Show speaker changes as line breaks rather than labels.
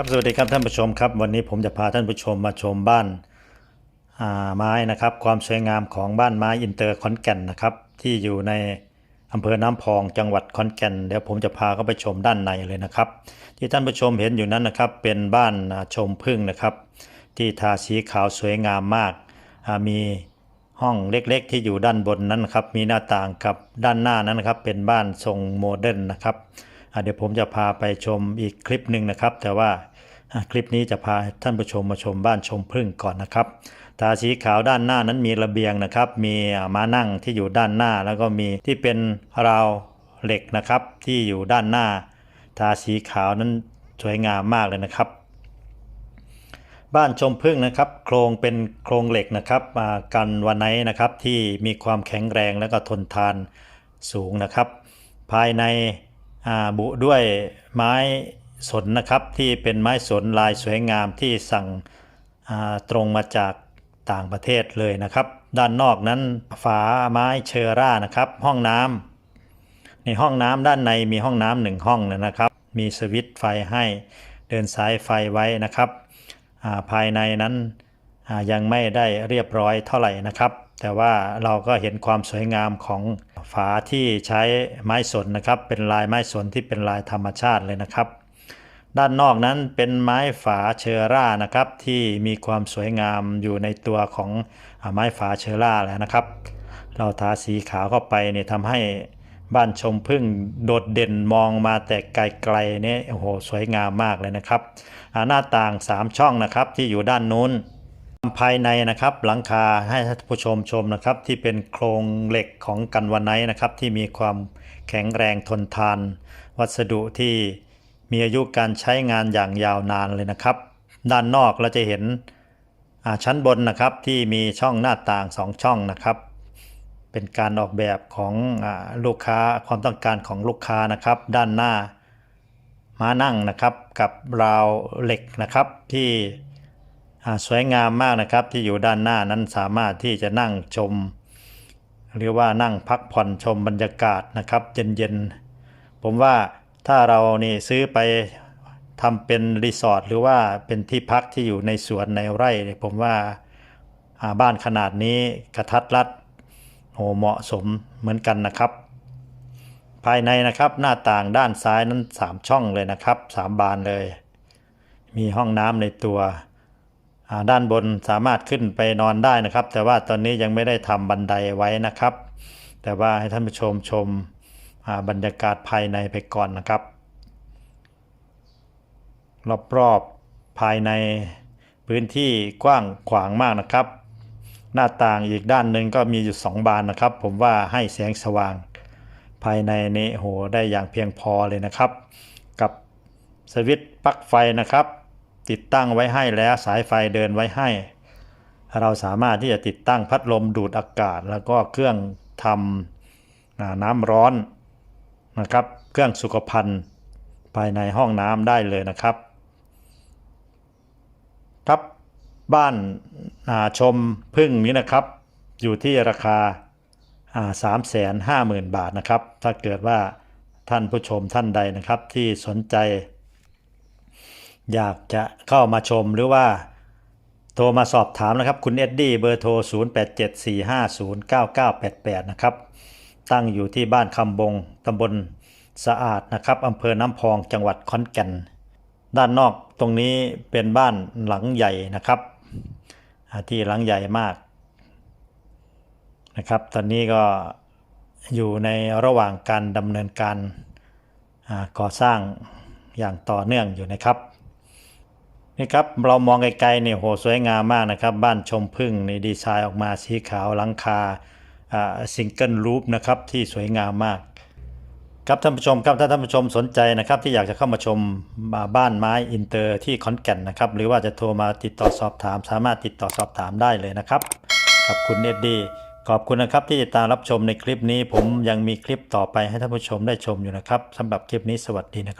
ครับสวัสดีครับท่านผู้ชมครับ วันนี้ผมจะพาท่านผู้ชมมาชมบ้านาไม้นะครับ ความสวยงามของบ้านไม้อินเตอร์ขอนแก่นนะครับ ที่อยู่ในอำเภอน้ำพองจังหวัดขอนแก่นเดี๋ยวผมจะพาเข้าไปชมด้านในเลยนะครับ ที่ท่านผู้ชมเห็นอยู่นั้นนะครับ เป็นบ้านชมพึ่งนะครับ ที่ทาสีขาวสวยงามมากามีห้องเล็กๆ ที่อยู่ด้านบนนั้นนะครับ มีหน้าต่างกับด้านหน้านั้นนะครับ เป็นบ้านทรงโมเดิร์นนะครับ เดี๋ยวผมจะพาไปชมอีกคลิปหนึ่งนะครับ แต่ว่าคลิปนี้จะพาท่านผู้ชมมาชมบ้านชมพึ่งก่อนนะครับตาสีขาวด้านหน้านั้นมีระเบียงนะครับ มีม้านั่งที่อยู่ด้านหน้า แล้วก็มีที่เป็นราวเหล็กนะครับ ที่อยู่ด้านหน้า ทาสีขาวนั้นสวยงามมากเลยนะครับ บ้านชมพึ่งนะครับ โครงเป็นโครงเหล็กนะครับกันวันไนนะครับที่มีความแข็งแรงและก็ทนทานสูงนะครับ ภายใน บุด้วยไม้สนนะครับที่เป็นไม้สนลายสวยงามที่สั่งตรงมาจากต่างประเทศเลยนะครับ ด้านนอกนั้นฝาไม้เชอร่านะครับ ห้องน้ำในห้องน้ำด้านในมีห้องน้ำหนึ่งห้องนะครับ มีสวิตช์ไฟให้เดินสายไฟไว้นะครับ ภายในนั้นยังไม่ได้เรียบร้อยเท่าไหร่นะครับ แต่ว่าเราก็เห็นความสวยงามของฝาที่ใช้ไม้สนนะครับ เป็นลายไม้สนที่เป็นลายธรรมชาติเลยนะครับ ด้านนอกนั้นเป็นไม้ฝาเชอร่านะครับ ที่มีความสวยงามอยู่ในตัวของไม้ฝาเชอร่าแล้วนะครับ เราทาสีขาวเข้าไปเนี่ยทำให้บ้านชมพึ่งโดดเด่นมองมาแต่ไกลๆเนี่ยโอ้โหสวยงามมากเลยนะครับหน้าต่าง 3 ช่องนะครับที่อยู่ด้านนู้น ภายในนะครับหลังคาให้ท่านผู้ชมชมนะครับ ที่เป็นโครงเหล็กของกันวันไนนะครับ ที่มีความแข็งแรงทนทาน วัสดุที่มีอายุการใช้งานอย่างยาวนานเลยนะครับ ด้านนอกเราจะเห็นชั้นบนนะครับที่มีช่องหน้าต่างสองช่องนะครับ เป็นการออกแบบของอลูกค้าความต้องการของลูกค้านะครับ ด้านหน้าม้านั่งนะครับกับราวเหล็กนะครับที่ สวยงามมากนะครับที่อยู่ด้านหน้านั้นสามารถที่จะนั่งชม หรือว่านั่งพักผ่อนชมบรรยากาศนะครับ เย็นๆผมว่าถ้าเรานี่ซื้อไปทำเป็นรีสอร์ทหรือว่าเป็นที่พักที่อยู่ในสวนในไร่เนี่ยผมว่าบ้านขนาดนี้กระทัดรัดโหเหมาะสมเหมือนกันนะครับ ภายในนะครับหน้าต่างด้านซ้ายนั้นสามช่องเลยนะครับสามบานเลย มีห้องน้ำในตัว ด้านบนสามารถขึ้นไปนอนได้นะครับ แต่ว่าตอนนี้ยังไม่ได้ทำบันไดไว้นะครับ แต่ว่าให้ท่านผู้ชมชมบรรยากาศภายในไปก่อนนะครับ รอบๆภายในพื้นที่กว้างขวางมากนะครับ หน้าต่างอีกด้านหนึ่งก็มีอยู่สองบานนะครับ ผมว่าให้แสงสว่าง ภายในนี้โหได้อย่างเพียงพอเลยนะครับ กับสวิตช์ปลั๊กไฟนะครับ ติดตั้งไว้ให้แล้วสายไฟเดินไว้ให้ เราสามารถที่จะติดตั้งพัดลมดูดอากาศ แล้วก็เครื่องทำอ่าน้ำร้อนนะครับ เครื่องสุขภัณฑ์ภายในห้องน้ำได้เลยนะครับครับบ้านาชมพึ่งนี้นะครับ อยู่ที่ราคาสามแสนห้าหมื่นบาทนะครับ ถ้าเกิดว่าท่านผู้ชมท่านใดนะครับที่สนใจ อยากจะเข้ามาชมหรือว่าโทรมาสอบถามนะครับ คุณเอ็ดดี้เบอร์โทร 0874509988 นะครับ ตั้งอยู่ที่บ้านคำบงตำบลสะอาดนะครับอำเภอน้ำพองจังหวัดขอนแก่น ด้านนอกตรงนี้เป็นบ้านหลังใหญ่นะครับที่หลังใหญ่มากนะครับ ตอนนี้ก็อยู่ในระหว่างการดำเนินการก่อสร้างอย่างต่อเนื่องอยู่นะครับ นี่ครับเรามองไกลๆเนี่ยโหสวยงามมากนะครับ บ้านชมพึ่งในดีไซน์ออกมาสีขาวหลังคาซิงเกิลรูปนะครับที่สวยงามมาก ครับท่านผู้ชมครับถ้าท่านผู้ชมสนใจนะครับ ที่อยากจะเข้ามาชมบ้านไม้อินเตอร์ที่ขอนแก่นนะครับ หรือว่าจะโทรมาติดต่อสอบถาม สามารถติดต่อสอบถามได้เลยนะครับขอบคุณเอ็ดดี้ขอบคุณนะครับที่ติดตามรับชมในคลิปนี้ ผมยังมีคลิปต่อไปให้ท่านผู้ชมได้ชมอยู่นะครับสำหรับคลิปนี้สวัสดีนะครับ